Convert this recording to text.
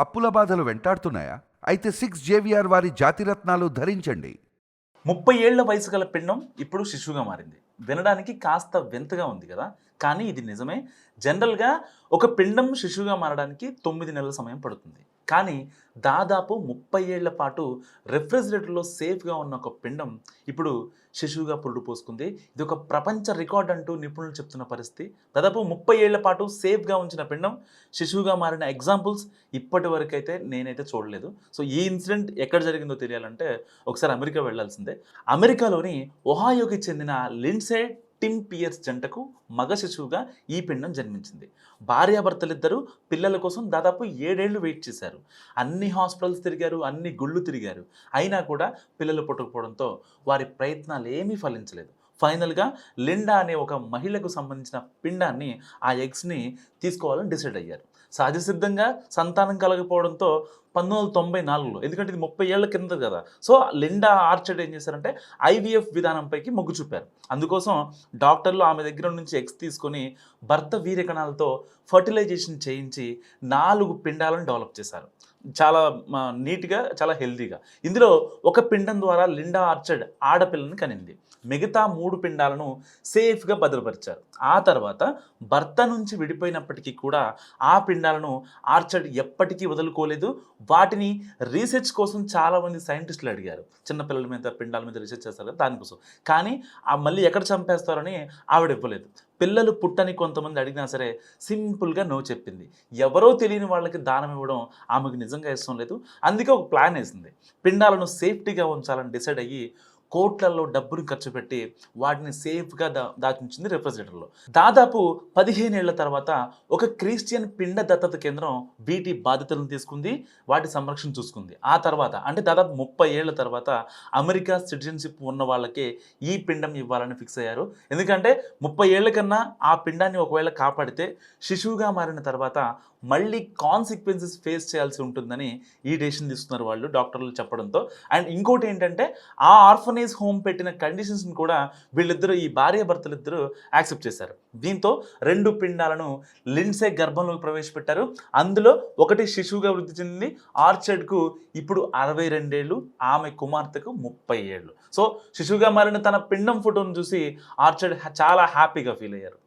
అప్పుల బాధలు వెంటాడుతున్నాయా? అయితే సిక్స్ జేవిఆర్ వారి జాతిరత్నాలు ధరించండి. ముప్పై ఏళ్ళ వయసు గల పిండం ఇప్పుడు శిశువుగా మారింది. వినడానికి కాస్త వింతగా ఉంది కదా? కానీ ఇది నిజమే. జనరల్గా ఒక పిండం శిశువుగా మారడానికి తొమ్మిది నెలల సమయం పడుతుంది. కానీ దాదాపు ముప్పై ఏళ్ళ పాటు రెఫ్రిజిరేటర్లో సేఫ్గా ఉన్న ఒక పిండం ఇప్పుడు శిశువుగా పురుడు పోసుకుంది. ఇది ఒక ప్రపంచ రికార్డ్ అంటూ నిపుణులు చెప్తున్న పరిస్థితి. దాదాపు ముప్పై ఏళ్ళ పాటు సేఫ్గా ఉంచిన పిండం శిశువుగా మారిన ఎగ్జాంపుల్స్ ఇప్పటి వరకైతే నేనైతే చూడలేదు. సో ఈ ఇన్సిడెంట్ ఎక్కడ జరిగిందో తెలియాలంటే ఒకసారి అమెరికా వెళ్ళాల్సిందే. అమెరికాలోని ఒహాయోకి చెందిన లిన్సే టిమ్ పియర్స్ జంటకు మగ శిశువుగా ఈ పిండం జన్మించింది. భార్యాభర్తలిద్దరూ పిల్లల కోసం దాదాపు ఏడేళ్ళు వెయిట్ చేశారు. అన్ని హాస్పిటల్స్ తిరిగారు అన్ని గుళ్ళు తిరిగారు. అయినా కూడా పిల్లలు పుట్టకపోవడంతో వారి ప్రయత్నాలు ఏమీ ఫలించలేదు. ఫైనల్గా లిండా అనే ఒక మహిళకు సంబంధించిన పిండాన్ని ఆ ఎగ్స్ని తీసుకోవాలని డిసైడ్ అయ్యారు. సహజసిద్ధంగా సంతానం కలగకపోవడంతో పంతొమ్మిది వందల తొంభై నాలుగులో. ఎందుకంటే ఇది ముప్పై ఏళ్ళ కింద కదా. సో లిండా ఆర్చర్డ్ ఏం చేశారంటే ఐవీఎఫ్ విధానంపైకి మొగ్గు చూపారు. అందుకోసం డాక్టర్లు ఆమె దగ్గర నుంచి ఎక్స్ తీసుకొని భర్త వీర్యకణాలతో ఫర్టిలైజేషన్ చేయించి నాలుగు పిండాలను డెవలప్ చేశారు. చాలా నీట్గా చాలా హెల్తీగా. ఇందులో ఒక పిండం ద్వారా లిండా ఆర్చర్డ్ ఆడపిల్లని కనింది. మిగతా మూడు పిండాలను సేఫ్గా భద్రపరిచారు. ఆ తర్వాత భర్త నుంచి విడిపోయినప్పటికీ కూడా ఆ పిండాలను ఆర్చర్డ్ ఎప్పటికీ వదులుకోలేదు. వాటిని రీసెర్చ్ కోసం చాలామంది సైంటిస్టులు అడిగారు. చిన్నపిల్లల మీద పిండాల మీద రీసెర్చ్ చేస్తారు కదా దానికోసం. కానీ ఆ మళ్ళీ ఎక్కడ చంపేస్తారని ఆవిడ ఇవ్వలేదు. పిల్లలు పుట్టని కొంతమంది అడిగినా సరే సింపుల్గా నో చెప్పింది. ఎవరో తెలియని వాళ్ళకి దానం ఇవ్వడం ఆమెకు నిజంగా ఇష్టం లేదు. అందుకే ఒక ప్లాన్ వేసింది. పిండాలను సేఫ్టీగా ఉంచాలని డిసైడ్ అయ్యి కోట్లలో డబ్బును ఖర్చు పెట్టి వాటిని సేఫ్గా దా దాచించింది రెఫ్రిజిరేటర్లో. దాదాపు పదిహేను ఏళ్ళ తర్వాత ఒక క్రిస్టియన్ పిండ దత్తత కేంద్రం వీటి బాధ్యతలను తీసుకుంది వాటి సంరక్షణ చూసుకుంది. ఆ తర్వాత అంటే దాదాపు ముప్పై ఏళ్ళ తర్వాత అమెరికా సిటిజన్షిప్ ఉన్న వాళ్ళకే ఈ పిండం ఇవ్వాలని ఫిక్స్ అయ్యారు. ఎందుకంటే ముప్పై ఏళ్ళ కన్నా ఆ పిండాన్ని ఒకవేళ కాపాడితే శిశువుగా మారిన తర్వాత మళ్ళీ కాన్సిక్వెన్సెస్ ఫేస్ చేయాల్సి ఉంటుందని ఈ డెసిషన్ తీసుకున్నారు వాళ్ళు డాక్టర్లు చెప్పడంతో. అండ్ ఇంకోటి ఏంటంటే ఆ ఆర్ఫనేజ్ హోమ్ పెట్టిన కండిషన్స్ని కూడా వీళ్ళిద్దరూ ఈ భార్య భర్తలిద్దరూ యాక్సెప్ట్ చేశారు. దీంతో రెండు పిండాలను లిన్సే గర్భంలోకి ప్రవేశపెట్టారు. అందులో ఒకటి శిశువుగా వృద్ధి చెందింది ఆర్చర్డ్కు ఇప్పుడు అరవై రెండేళ్ళు ఆమె కుమార్తెకు ముప్పై ఏళ్ళు. సో శిశువుగా మారిన తన పిండం ఫోటోను చూసి ఆర్చర్డ్ చాలా హ్యాపీగా ఫీల్ అయ్యారు.